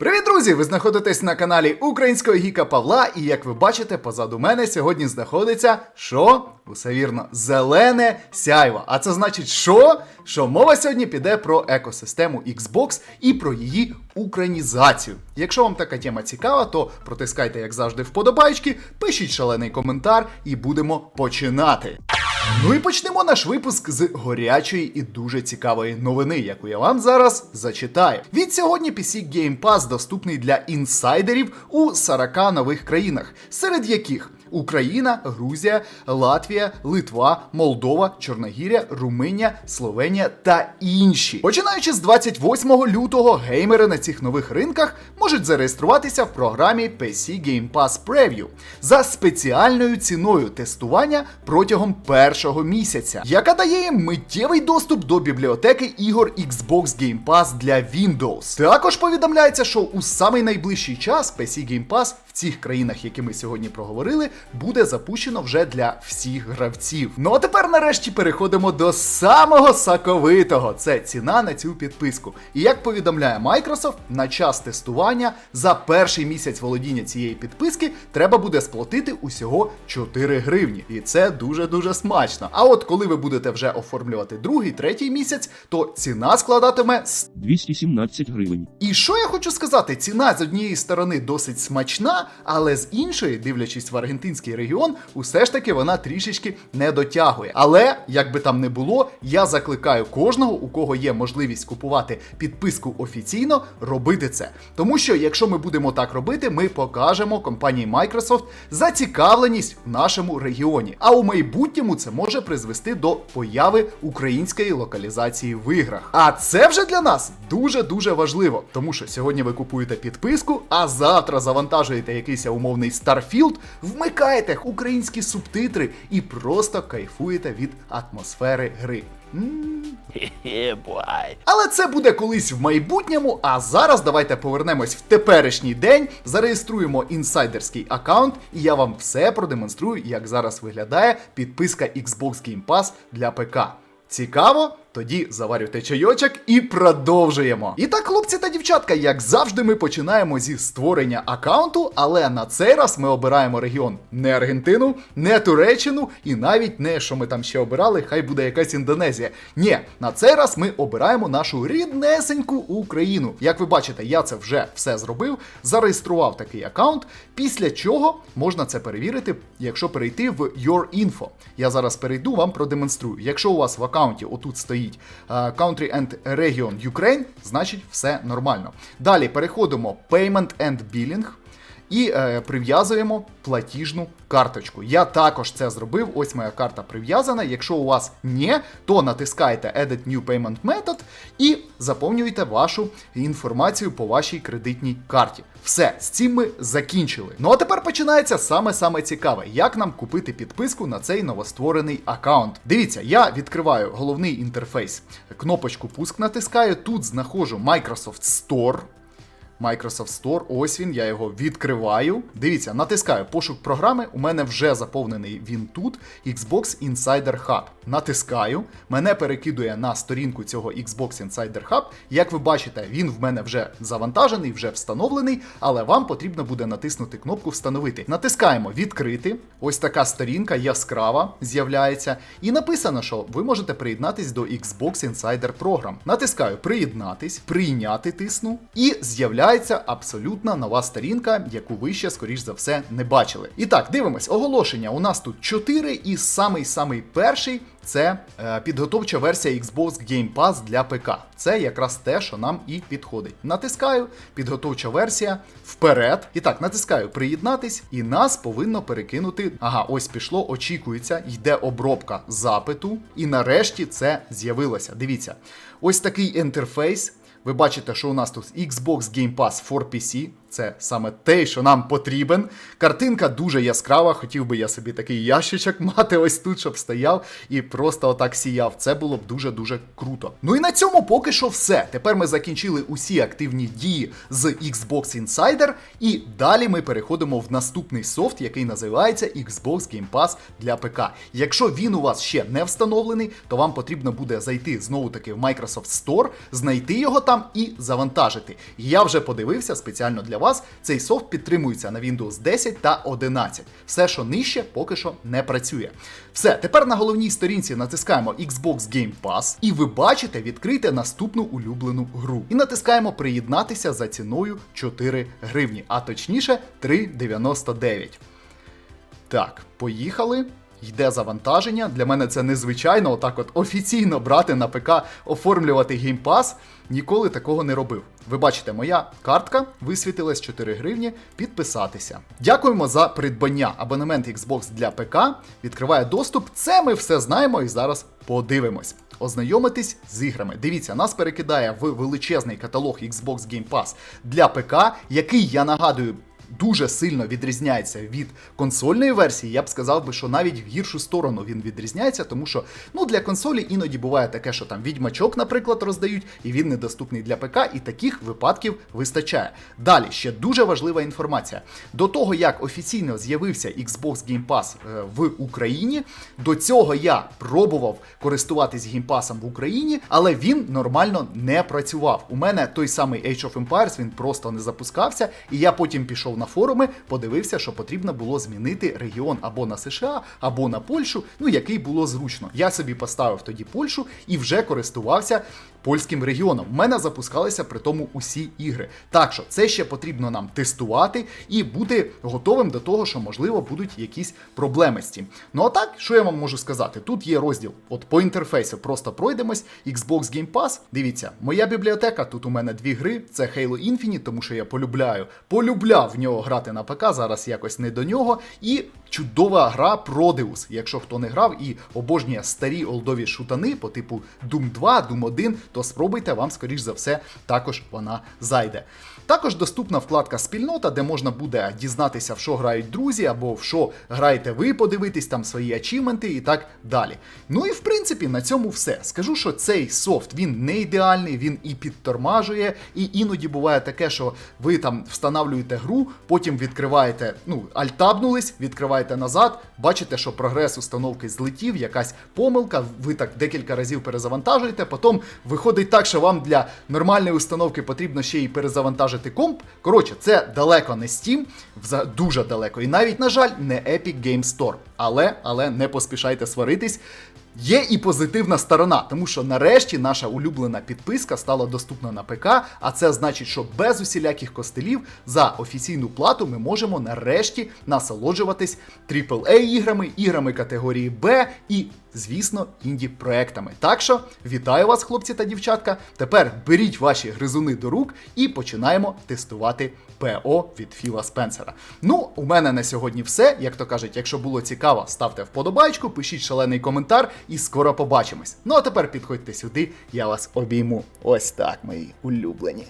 Привіт, друзі! Ви знаходитесь на каналі Українського Гіка Павла, і як ви бачите, позаду мене сьогодні знаходиться що? Усе вірно, зелене сяйво. А це значить, що? Що мова сьогодні піде про екосистему Xbox і про її українізацію. Якщо вам така тема цікава, то протискайте, як завжди, вподобайки, пишіть шалений коментар і будемо починати. Ну і почнемо наш випуск з горячої і дуже цікавої новини, яку я вам зараз зачитаю. Від сьогодні PC Game Pass доступний для інсайдерів у 40 нових країнах, серед яких Україна, Грузія, Латвія, Литва, Молдова, Чорногір'я, Румунія, Словенія та інші. Починаючи з 28 лютого, геймери на цих нових ринках можуть зареєструватися в програмі PC Game Pass Preview за спеціальною ціною тестування протягом першого місяця, яка дає їм миттєвий доступ до бібліотеки ігор Xbox Game Pass для Windows. Також повідомляється, що у самий найближчий час PC Game Pass в цих країнах, які ми сьогодні проговорили, буде запущено вже для всіх гравців. Ну а тепер нарешті переходимо до самого соковитого. Це ціна на цю підписку. І як повідомляє Microsoft, на час тестування за перший місяць володіння цієї підписки треба буде сплатити усього 4 гривні. І це дуже-дуже смачно. А от коли ви будете вже оформлювати другий, третій місяць, то ціна складатиме 217 гривень. і що я хочу сказати, ціна з однієї сторони досить смачна, але з іншої, дивлячись в аргентинський регіон, усе ж таки вона трішечки не дотягує. Але як би там не було, я закликаю кожного, у кого є можливість купувати підписку офіційно, робити це. Тому що якщо ми будемо так робити, ми покажемо компанії Microsoft зацікавленість в нашому регіоні. А у майбутньому це може призвести до появи української локалізації в іграх. А це вже для нас дуже дуже важливо, тому що сьогодні ви купуєте підписку, а завтра завантажуєте якийсь умовний Starfield, вмикаєте українські субтитри і просто кайфуєте від атмосфери гри. Але це буде колись в майбутньому. А зараз давайте повернемось в теперішній день, зареєструємо інсайдерський аккаунт, і я вам все продемонструю, як зараз виглядає підписка Xbox Game Pass для ПК. Цікаво? Тоді заварюйте чайочок і продовжуємо. І так, хлопці та дівчатка, як завжди, ми починаємо зі створення аккаунту, але на цей раз ми обираємо регіон не Аргентину, не Туреччину і навіть не що ми там ще обирали, хай буде якась Індонезія. Ні, на цей раз ми обираємо нашу ріднесеньку Україну. Як ви бачите, я це вже все зробив, зареєстрував такий аккаунт, після чого можна це перевірити, якщо перейти в Your Info. Я зараз перейду, вам продемонструю. Якщо у вас в аккаунті отут стоїть е, Country and Region Ukraine, значить все нормально. Далі переходимо Payment and Billing. І е, прив'язуємо платіжну карточку. Я також це зробив. Ось моя карта прив'язана. Якщо у вас ні, то натискаєте Edit New Payment Method і заповнюєте вашу інформацію по вашій кредитній карті. Все, з цим ми закінчили. Ну а тепер починається саме-саме цікаве, як нам купити підписку на цей новостворений аккаунт. Дивіться, я відкриваю головний інтерфейс, кнопочку пуск натискаю. Тут знаходжу Microsoft Store. Microsoft Store, ось він, я його відкриваю. Дивіться, натискаю пошук програми. У мене вже заповнений він тут. Xbox Insider Hub. Натискаю, мене перекидує на сторінку цього Xbox Insider Hub. Як ви бачите, він в мене вже завантажений, вже встановлений, але вам потрібно буде натиснути кнопку Встановити. Натискаємо відкрити. Ось така сторінка яскрава з'являється. І написано, що ви можете приєднатись до Xbox Insider Program. Натискаю приєднатись, прийняти тисну, і з'являється абсолютно нова сторінка, яку ви ще, скоріш за все, не бачили. І так, дивимось, оголошення. У нас тут 4, і самий-самий перший. Це е, підготовча версія Xbox Game Pass для ПК. Це якраз те, що нам і підходить. Натискаю, підготовча версія вперед. І так, натискаю приєднатись, і нас повинно перекинути. Ага, ось пішло, очікується, йде обробка запиту. І нарешті це з'явилося. Дивіться, ось такий інтерфейс. Ви бачите, що у нас тут Xbox Game Pass for PC. Це саме те, що нам потрібен. Картинка дуже яскрава. Хотів би я собі такий ящичок мати ось тут, щоб стояв і просто отак сіяв. Це було б дуже-дуже круто. Ну і на цьому поки що все. Тепер ми закінчили усі активні дії з Xbox Insider, і далі ми переходимо в наступний софт, який називається Xbox Game Pass для ПК. Якщо він у вас ще не встановлений, то вам потрібно буде зайти знову таки в Microsoft Store, знайти його там і завантажити. Я вже подивився спеціально для вас. Цей софт підтримується на Windows 10 та 11. Все, що нижче, поки що не працює. Все, тепер на головній сторінці натискаємо Xbox Game Pass, і ви бачите відкрити наступну улюблену гру. І натискаємо приєднатися за ціною 4 гривні, а точніше 3,99. Так, поїхали. Йде завантаження. Для мене це незвичайно, отак от офіційно брати на ПК, оформлювати геймпас. Ніколи такого не робив. Ви бачите, моя картка висвітилась 4 гривні. Підписатися. Дякуємо за придбання. Абонемент Xbox для ПК відкриває доступ. Це ми все знаємо і зараз подивимось. Ознайомитись з іграми. Дивіться, нас перекидає в величезний каталог Xbox Game Pass для ПК, який я нагадую дуже сильно відрізняється від консольної версії. Я б сказав би, що навіть в гіршу сторону він відрізняється, тому що ну для консолі іноді буває таке, що там відьмачок, наприклад, роздають, і він недоступний для ПК, і таких випадків вистачає. Далі ще дуже важлива інформація. До того як офіційно з'явився Xbox Game Pass е, в Україні, до цього я пробував користуватись геймпасом в Україні, але він нормально не працював. У мене той самий Age of Empires, він просто не запускався, і я потім пішов на форуми, подивився, що потрібно було змінити регіон або на США, або на Польщу, ну який було зручно. Я собі поставив тоді Польщу і вже користувався польським регіоном. У мене запускалися при тому усі ігри. Так що це ще потрібно нам тестувати і бути готовим до того, що можливо будуть якісь проблеми з цим. Ну а так, що я вам можу сказати? Тут є розділ, от по інтерфейсу просто пройдемось. Xbox Game Pass. Дивіться, моя бібліотека. Тут у мене дві гри. Це Halo Infinite, тому що я полюбляю, полюбляв в нього грати на ПК. Зараз якось не до нього. І чудова гра Prodeus. Якщо хто не грав і обожнює старі олдові шутани по типу Doom 2, Doom 1, то спробуйте, вам, скоріш за все, також вона зайде. Також доступна вкладка спільнота, де можна буде дізнатися, в що грають друзі, або в що граєте ви, подивитись там свої ачівменти і так далі. Ну і в принципі на цьому все. Скажу, що цей софт він не ідеальний, він і підтормажує, і іноді буває таке, що ви там встановлюєте гру, потім відкриваєте, ну, альтабнулись, відкриваєте назад, бачите, що прогрес установки злетів, якась помилка, ви так декілька разів перезавантажуєте, потім виходить так, що вам для нормальної установки потрібно ще й перезавантажити комп. Коротше, це далеко не Steam, дуже далеко. І навіть, на жаль, не Epic Game Store. Але, але не поспішайте сваритись. Є і позитивна сторона, тому що нарешті наша улюблена підписка стала доступна на ПК, а це значить, що без усіляких костелів за офіційну плату ми можемо нарешті насолоджуватись AAA іграми, іграми категорії Б і, звісно, інді проектами. Так що вітаю вас, хлопці та дівчатка. Тепер беріть ваші гризуни до рук і починаємо тестувати ПО від Філа Спенсера. Ну, у мене на сьогодні все. Як то кажуть, якщо було цікаво, ставте вподобайку, пишіть шалений коментар і скоро побачимось. Ну а тепер підходьте сюди, я вас обійму. Ось так, мої улюблені.